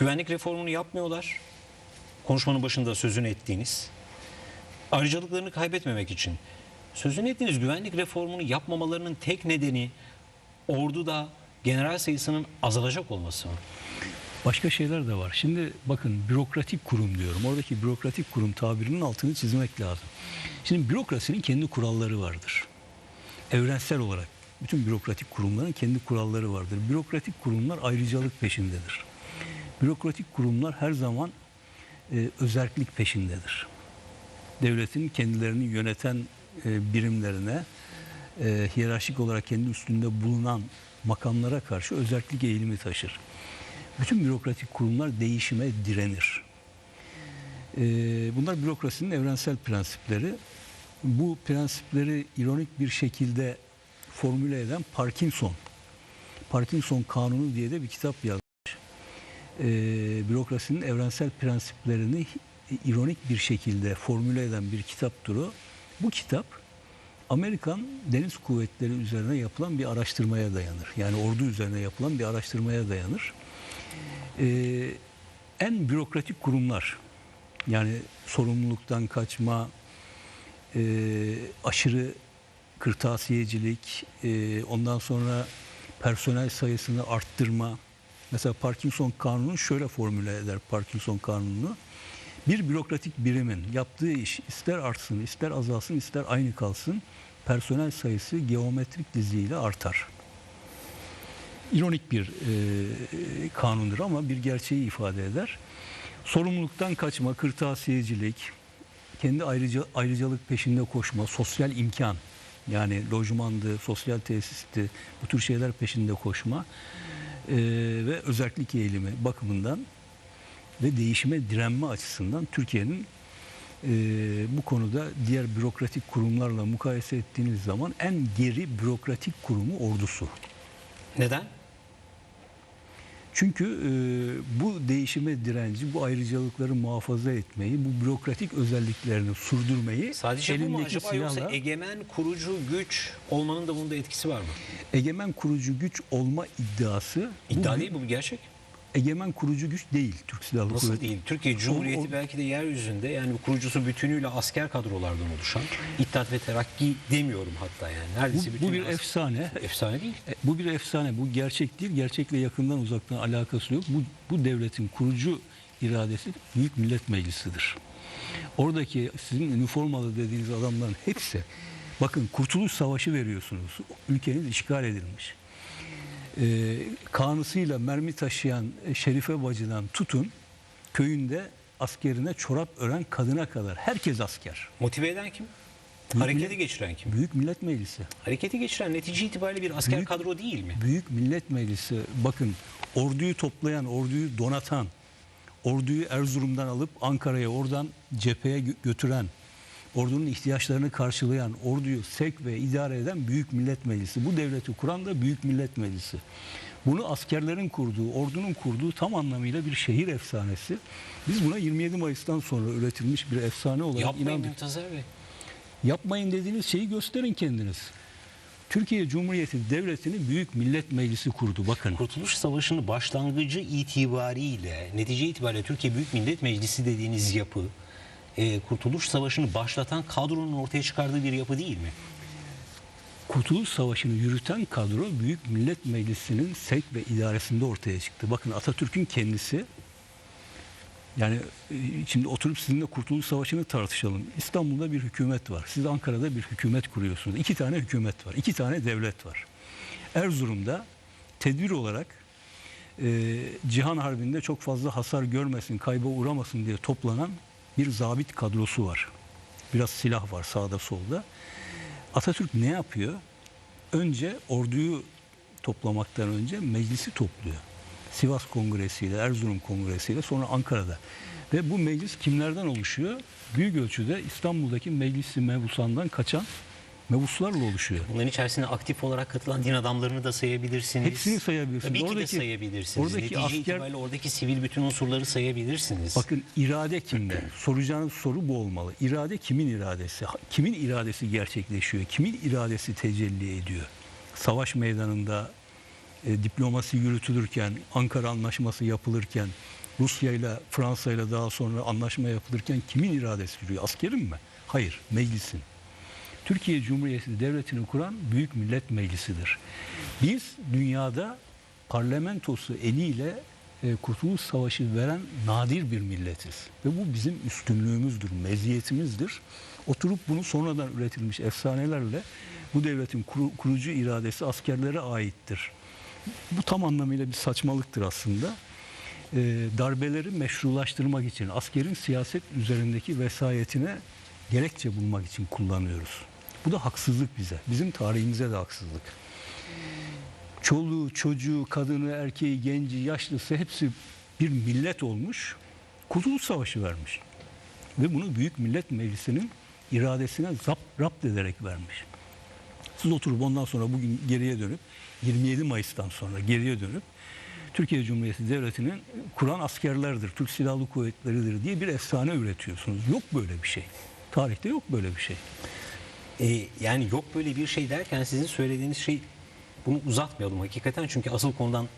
Güvenlik reformunu yapmıyorlar. Konuşmanın başında sözünü ettiğiniz. Ayrıcalıklarını kaybetmemek için. Sözünü ettiğiniz güvenlik reformunu yapmamalarının tek nedeni orduda general sayısının azalacak olması mı? Başka şeyler de var. Şimdi bakın bürokratik kurum diyorum. Oradaki bürokratik kurum tabirinin altını çizmek lazım. Şimdi bürokrasinin kendi kuralları vardır. Evrensel olarak bütün bürokratik kurumların kendi kuralları vardır. Bürokratik kurumlar ayrıcalık peşindedir. Bürokratik kurumlar her zaman e, özerklik peşindedir. Devletin kendilerini yöneten e, birimlerine e, hiyerarşik olarak kendi üstünde bulunan makamlara karşı özerklik eğilimi taşır. Bütün bürokratik kurumlar değişime direnir. Ee, bunlar bürokrasinin evrensel prensipleri. Bu prensipleri ironik bir şekilde formüle eden Parkinson. Parkinson Kanunu diye de bir kitap yazmış. Ee, bürokrasinin evrensel prensiplerini ironik bir şekilde formüle eden bir kitaptır o. Bu kitap Amerikan Deniz Kuvvetleri üzerine yapılan bir araştırmaya dayanır. Yani ordu üzerine yapılan bir araştırmaya dayanır. Ee, en bürokratik kurumlar yani sorumluluktan kaçma, e, aşırı kırtasiyecilik, e, ondan sonra personel sayısını arttırma. Mesela Parkinson Kanunu şöyle formüle eder Parkinson Kanunu. Bir bürokratik birimin yaptığı iş ister artsın, ister azalsın, ister aynı kalsın personel sayısı geometrik diziyle artar. İronik bir e, kanundur ama bir gerçeği ifade eder. Sorumluluktan kaçma, kırtasiyecilik, kendi ayrıca, ayrıcalık peşinde koşma, sosyal imkan yani lojmandı, sosyal tesisti bu tür şeyler peşinde koşma e, ve özellik eğilimi bakımından ve değişime direnme açısından Türkiye'nin e, bu konuda diğer bürokratik kurumlarla mukayese ettiğiniz zaman en geri bürokratik kurumu ordusu. Neden? Çünkü e, bu değişime direnci, bu ayrıcalıkları muhafaza etmeyi, bu bürokratik özelliklerini sürdürmeyi Sadece bu mu elindeki acaba yoksa silahla egemen kurucu güç olmanın da bunda etkisi var mı? egemen kurucu güç olma iddiası İddia bu değil bu bir gerçek. Egemen kurucu güç değil Türk Silahlı Nasıl Kuvvetleri. değil? Türkiye Cumhuriyeti O- o- belki de yeryüzünde yani kurucusu bütünüyle asker kadrolardan oluşan İttihat ve Terakki demiyorum hatta yani. Neredeyse Bu, bütün bu bir as- efsane. efsane değil. E, Bu bir efsane. Bu gerçek değil. Gerçekle yakından uzaktan alakası yok. Bu, bu devletin kurucu iradesi Büyük Millet Meclisi'dir. Oradaki sizin üniformalı dediğiniz adamların hepsi bakın Kurtuluş Savaşı veriyorsunuz. Ülkeniz işgal edilmiş. Ee, kanısıyla mermi taşıyan e, Şerife Bacı'dan tutun köyünde askerine çorap ören kadına kadar herkes asker. Motive eden kim? Büyük Hareketi millet- geçiren kim? Büyük Millet Meclisi. Hareketi geçiren netice itibariyle bir asker Büyük- kadro değil mi? Büyük Millet Meclisi bakın orduyu toplayan, orduyu donatan, orduyu Erzurum'dan alıp Ankara'ya oradan cepheye gö- götüren, ordunun ihtiyaçlarını karşılayan, orduyu sevk ve idare eden Büyük Millet Meclisi. Bu devleti kuran da Büyük Millet Meclisi. Bunu askerlerin kurduğu, ordunun kurduğu tam anlamıyla bir şehir efsanesi. Biz buna 27 Mayıs'tan sonra üretilmiş bir efsane olarak Yapmayın inandık. Mümtazer Bey. Yapmayın dediğiniz şeyi gösterin kendiniz. Türkiye Cumhuriyeti Devleti'ni Büyük Millet Meclisi kurdu. Bakın. Kurtuluş Savaşı'nın başlangıcı itibariyle netice itibariyle Türkiye Büyük Millet Meclisi dediğiniz yapı e, Kurtuluş Savaşı'nı başlatan kadronun ortaya çıkardığı bir yapı değil mi? Kurtuluş Savaşı'nı yürüten kadro Büyük Millet Meclisi'nin sevk ve idaresinde ortaya çıktı. Bakın Atatürk'ün kendisi yani e, şimdi oturup sizinle Kurtuluş Savaşı'nı tartışalım. İstanbul'da bir hükümet var. Siz Ankara'da bir hükümet kuruyorsunuz. İki tane hükümet var. iki tane devlet var. Erzurum'da tedbir olarak e, Cihan Harbi'nde çok fazla hasar görmesin, kayba uğramasın diye toplanan bir zabit kadrosu var. Biraz silah var sağda solda. Atatürk ne yapıyor? Önce orduyu toplamaktan önce meclisi topluyor. Sivas Kongresi'yle, Erzurum Kongresi'yle sonra Ankara'da. Ve bu meclis kimlerden oluşuyor? Büyük ölçüde İstanbul'daki meclisi mebusandan kaçan mebuslarla oluşuyor. Bunların içerisinde aktif olarak katılan din adamlarını da sayabilirsiniz. Hepsini sayabilirsiniz. Tabii ki de Oradaki- sayabilirsiniz. oradaki Netice asker- itibariyle oradaki sivil bütün unsurları sayabilirsiniz. Bakın irade kimde? Soracağınız soru bu olmalı. İrade kimin iradesi? Kimin iradesi gerçekleşiyor? Kimin iradesi tecelli ediyor? Savaş meydanında e, diplomasi yürütülürken, Ankara Anlaşması yapılırken, Rusya ile Fransa ile daha sonra anlaşma yapılırken kimin iradesi yürüyor? Askerin mi? Hayır, meclisin. Türkiye Cumhuriyeti Devleti'ni kuran Büyük Millet Meclisi'dir. Biz dünyada parlamentosu eliyle e, Kurtuluş Savaşı veren nadir bir milletiz. Ve bu bizim üstünlüğümüzdür, meziyetimizdir. Oturup bunu sonradan üretilmiş efsanelerle bu devletin kuru- kurucu iradesi askerlere aittir. Bu tam anlamıyla bir saçmalıktır aslında. E, darbeleri meşrulaştırmak için, askerin siyaset üzerindeki vesayetine gerekçe bulmak için kullanıyoruz. Bu da haksızlık bize. Bizim tarihimize de haksızlık. Çoluğu, çocuğu, kadını, erkeği, genci, yaşlısı hepsi bir millet olmuş. Kurtuluş Savaşı vermiş. Ve bunu Büyük Millet Meclisi'nin iradesine zapt, rapt ederek vermiş. Siz oturup ondan sonra bugün geriye dönüp 27 Mayıs'tan sonra geriye dönüp Türkiye Cumhuriyeti Devleti'nin kuran askerlerdir, Türk Silahlı Kuvvetleri'dir diye bir efsane üretiyorsunuz. Yok böyle bir şey. Tarihte yok böyle bir şey. E, yani yok böyle bir şey derken sizin söylediğiniz şey bunu uzatmayalım hakikaten çünkü asıl konudan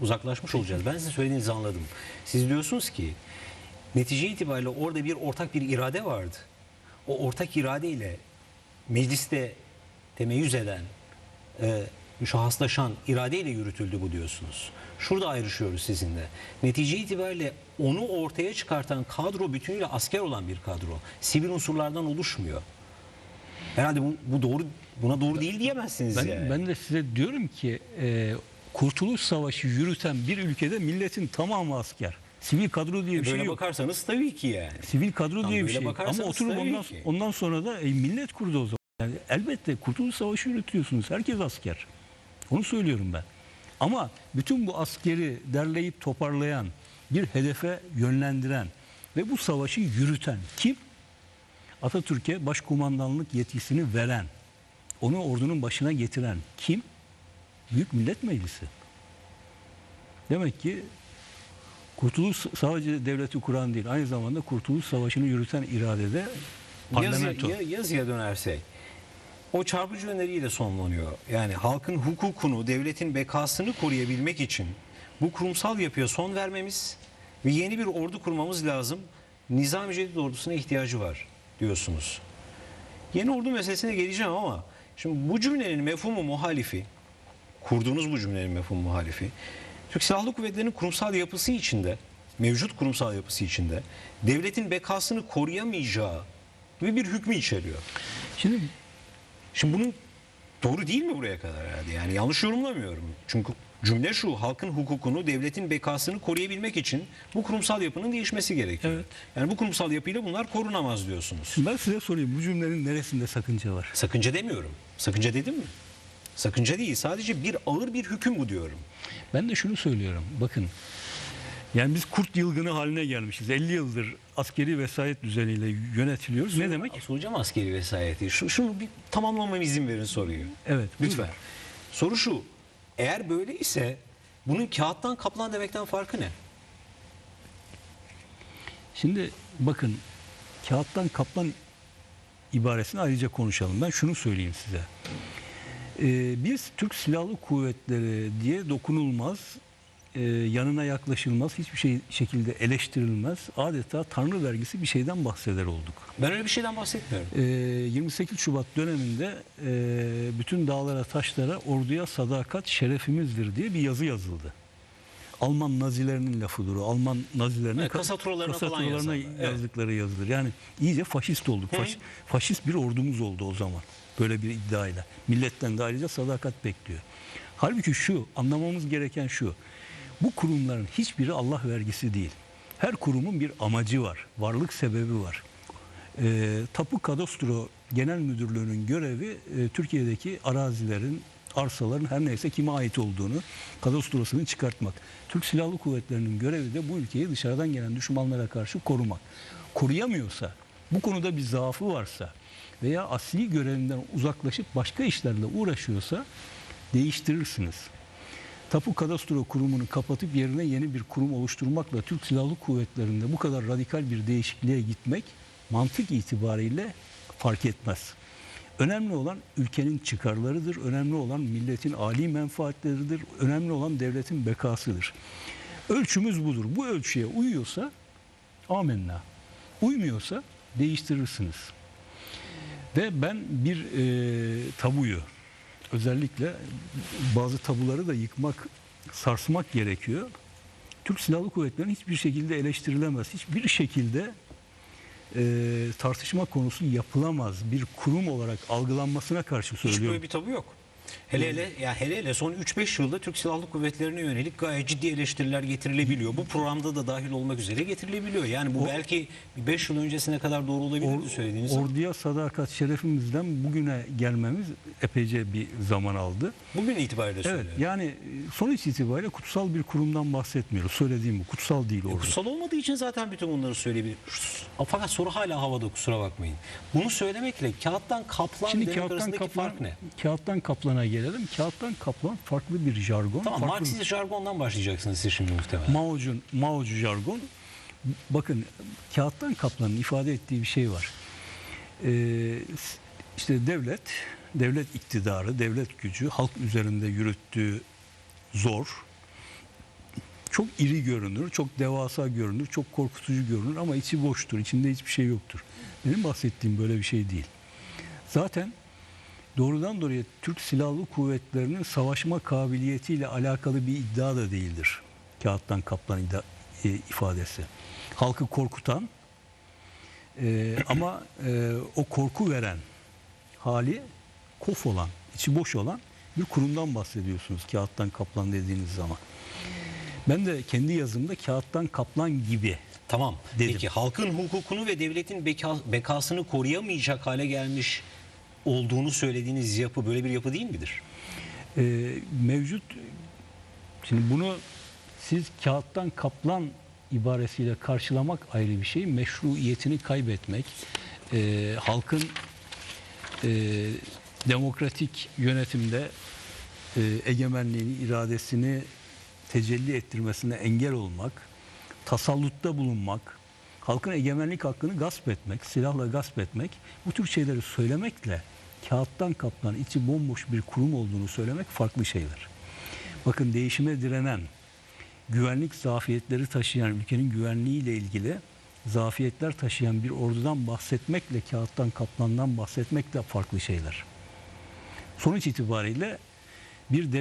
uzaklaşmış olacağız. Ben sizin söylediğinizi anladım. Siz diyorsunuz ki netice itibariyle orada bir ortak bir irade vardı. O ortak irade ile mecliste temeyyüz eden, e, müşahhaslaşan iradeyle yürütüldü bu diyorsunuz. Şurada ayrışıyoruz sizinle. Netice itibariyle onu ortaya çıkartan kadro bütünüyle asker olan bir kadro. Sivil unsurlardan oluşmuyor. Herhalde bu, bu doğru buna doğru değil diyemezsiniz Ben, yani. ben de size diyorum ki e, Kurtuluş Savaşı yürüten bir ülkede milletin tamamı asker. Sivil kadro diye bir Böyle şey yok. bakarsanız tabii ki yani. Sivil kadro Tam diye bir şey yok. Ama oturup ondan, ki. ondan sonra da e, millet kurdu o zaman. Yani elbette Kurtuluş Savaşı yürütüyorsunuz. Herkes asker. Onu söylüyorum ben. Ama bütün bu askeri derleyip toparlayan, bir hedefe yönlendiren ve bu savaşı yürüten kim? Atatürk'e başkumandanlık yetkisini veren, onu ordunun başına getiren kim? Büyük Millet Meclisi. Demek ki Kurtuluş sadece devleti kuran değil, aynı zamanda Kurtuluş Savaşı'nı yürüten iradede parlamento. Yazıya, yazıya dönersek o çarpıcı öneriyle sonlanıyor. Yani halkın hukukunu, devletin bekasını koruyabilmek için bu kurumsal yapıya son vermemiz ve yeni bir ordu kurmamız lazım. Nizam-ı ordusuna ihtiyacı var diyorsunuz. Yeni ordu meselesine geleceğim ama şimdi bu cümlenin mefhumu muhalifi, kurduğunuz bu cümlenin mefhumu muhalifi, Türk Silahlı Kuvvetleri'nin kurumsal yapısı içinde, mevcut kurumsal yapısı içinde devletin bekasını koruyamayacağı gibi bir hükmü içeriyor. Şimdi Şimdi bunun doğru değil mi buraya kadar herhalde? Yani yanlış yorumlamıyorum. Çünkü cümle şu, halkın hukukunu, devletin bekasını koruyabilmek için bu kurumsal yapının değişmesi gerekiyor. Evet. Yani bu kurumsal yapıyla bunlar korunamaz diyorsunuz. ben size sorayım bu cümlenin neresinde sakınca var? Sakınca demiyorum. Sakınca dedim mi? Sakınca değil. Sadece bir ağır bir hüküm bu diyorum. Ben de şunu söylüyorum. Bakın yani biz kurt yılgını haline gelmişiz. 50 yıldır askeri vesayet düzeniyle yönetiliyoruz. Ne demek? Soracağım askeri vesayeti. Şu, şunu bir tamamlamama izin verin soruyu. Evet. Lütfen. buyurun. Soru şu. Eğer böyleyse bunun kağıttan kaplan demekten farkı ne? Şimdi bakın kağıttan kaplan ibaresini ayrıca konuşalım. Ben şunu söyleyeyim size. Ee, biz Türk Silahlı Kuvvetleri diye dokunulmaz, e, yanına yaklaşılmaz, hiçbir şey şekilde eleştirilmez. Adeta tanrı vergisi bir şeyden bahseder olduk. Ben öyle bir şeyden bahsetmiyorum. Ee, 28 Şubat döneminde e, bütün dağlara taşlara orduya sadakat şerefimizdir diye bir yazı yazıldı. Alman nazilerinin lafıdır o. Alman nazilerinin Evet, kasaturalarına falan kasaturalarına. Evet. yazdıkları yazıdır. Yani iyice faşist olduk. Faş- faşist bir ordumuz oldu o zaman. Böyle bir iddiayla. Milletten de ayrıca sadakat bekliyor. Halbuki şu anlamamız gereken şu. Bu kurumların hiçbiri Allah vergisi değil. Her kurumun bir amacı var. Varlık sebebi var. Ee, Tapu Kadastro Genel Müdürlüğü'nün görevi e, Türkiye'deki arazilerin, arsaların her neyse kime ait olduğunu kadastrosunu çıkartmak. Türk Silahlı Kuvvetleri'nin görevi de bu ülkeyi dışarıdan gelen düşmanlara karşı korumak. Koruyamıyorsa, bu konuda bir zaafı varsa veya asli görevinden uzaklaşıp başka işlerle uğraşıyorsa değiştirirsiniz. Tapu Kadastro Kurumu'nu kapatıp yerine yeni bir kurum oluşturmakla Türk Silahlı Kuvvetleri'nde bu kadar radikal bir değişikliğe gitmek mantık itibariyle fark etmez. Önemli olan ülkenin çıkarlarıdır, önemli olan milletin âli menfaatleridir, önemli olan devletin bekasıdır. Ölçümüz budur. Bu ölçüye uyuyorsa amenna. Uymuyorsa değiştirirsiniz. Ve ben bir e, tabuyu özellikle bazı tabuları da yıkmak, sarsmak gerekiyor. Türk Silahlı Kuvvetleri'nin hiçbir şekilde eleştirilemez. Hiçbir şekilde e, tartışma konusu yapılamaz. Bir kurum olarak algılanmasına karşı Hiç söylüyorum. böyle bir tabu yok. Hele hele ya hele hele son 3-5 yılda Türk Silahlı Kuvvetleri'ne yönelik gayet ciddi eleştiriler getirilebiliyor. Bu programda da dahil olmak üzere getirilebiliyor. Yani bu belki 5 yıl öncesine kadar doğru olabilirdi Or- söylediğiniz. orduya sadakat şerefimizden bugüne gelmemiz epeyce bir zaman aldı. Bugün itibariyle Evet söylüyorum. yani e, sonuç itibariyle kutsal bir kurumdan bahsetmiyoruz. Söylediğim bu kutsal değil ordu. Kutsal olmadığı için zaten bütün bunları söyleyebiliriz. Fakat soru hala havada kusura bakmayın. Bunu söylemekle kağıttan kaplan Şimdi demek kağıttan arasındaki kaplan, fark ne? kağıttan kaplana gelelim. Kağıttan kaplan farklı bir jargon. Tamam farklı Marksist jargondan başlayacaksınız siz şimdi muhtemelen. Mao'cu, Mao'cu jargon. Bakın kağıttan kaplanın ifade ettiği bir şey var. Ee, işte devlet, devlet iktidarı, devlet gücü halk üzerinde yürüttüğü zor, çok iri görünür, çok devasa görünür, çok korkutucu görünür ama içi boştur, içinde hiçbir şey yoktur. Benim bahsettiğim böyle bir şey değil. Zaten doğrudan doğruya Türk Silahlı Kuvvetleri'nin savaşma kabiliyetiyle alakalı bir iddia da değildir. Kağıttan kaplan iddia, e, ifadesi. Halkı korkutan e, ama e, o korku veren hali kof olan, içi boş olan bir kurumdan bahsediyorsunuz kağıttan kaplan dediğiniz zaman. Ben de kendi yazımda kağıttan kaplan gibi Tamam. Dedim. Peki halkın hukukunu ve devletin beka- bekasını koruyamayacak hale gelmiş olduğunu söylediğiniz yapı böyle bir yapı değil midir? Ee, mevcut şimdi bunu siz kağıttan kaplan ibaresiyle karşılamak ayrı bir şey. Meşruiyetini kaybetmek, e, halkın e, demokratik yönetimde e, egemenliğini, iradesini tecelli ettirmesine engel olmak, tasallutta bulunmak, halkın egemenlik hakkını gasp etmek, silahla gasp etmek, bu tür şeyleri söylemekle kağıttan kaplan içi bomboş bir kurum olduğunu söylemek farklı şeyler. Bakın değişime direnen, güvenlik zafiyetleri taşıyan, ülkenin güvenliğiyle ilgili zafiyetler taşıyan bir ordudan bahsetmekle kağıttan kaplandan bahsetmek de farklı şeyler. Sonuç itibariyle bir